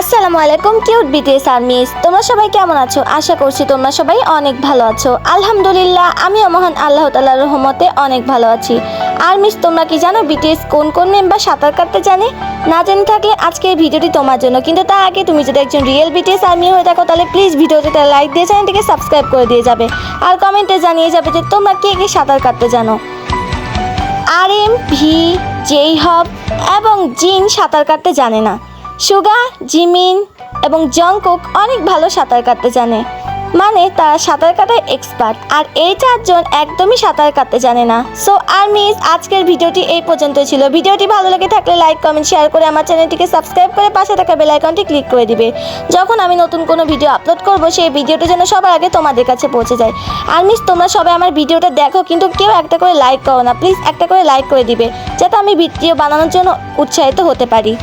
আসসালামু আলাইকুম, cute BTS armies. তোমরা সবাই কেমন আছো? আশা করছি তোমরা সবাই অনেক ভালো আছো। আলহামদুলিল্লাহ, আমিও মহান আল্লাহ তালার রহমতে অনেক ভালো আছি। আর্মিস, তোমরা কি জানো বিটিএস কোন কোন মেম্বার সাঁতার কাটতে জানে? না জেনে থাকলে আজকের ভিডিওটি তোমার জন্য। কিন্তু তার আগে তুমি যদি একজন রিয়েল বিটিএস আর্মি হয়ে থাকো, তাহলে প্লিজ ভিডিওটিতে লাইক দিয়ে চ্যানেলটিকে সাবস্ক্রাইব করে দিয়ে যাবে। আর কমেন্টে জানিয়ে যাবে যে তোমরা কে কে সাঁতার কাটতে জানো। আর এম ভি, জেই হব এবং জিন সাঁতার কাটতে জানে না। সুগা জিমিন এবং জংকুক অনেক ভালো সাঁতার কাটতে জানে। মানে তারা সাঁতার কাটায় এক্সপার্ট আর এই চারজন একদমই সাঁতার কাটতে জানে না। সো আর মিস আজকের ভিডিওটি এই পর্যন্ত ছিল। ভিডিওটি ভালো লেগে থাকলে লাইক কমেন্ট শেয়ার করে আমার চ্যানেলটিকে সাবস্ক্রাইব করে পাশে থাকা বেল আইকনটি ক্লিক করে দিবে। যখন আমি নতুন কোনো ভিডিও আপলোড করব, সেই ভিডিওটা যেন সবার আগে তোমাদের কাছে পৌঁছে যায়। আর মিস তোমরা সবাই আমার ভিডিওটা দেখো, কিন্তু কেউ একটা করে লাইক করো না। প্লিজ একটা করে লাইক করে দিবে, যাতে আমি ভিডিও বানানোর জন্য উৎসাহিত হতে পারি।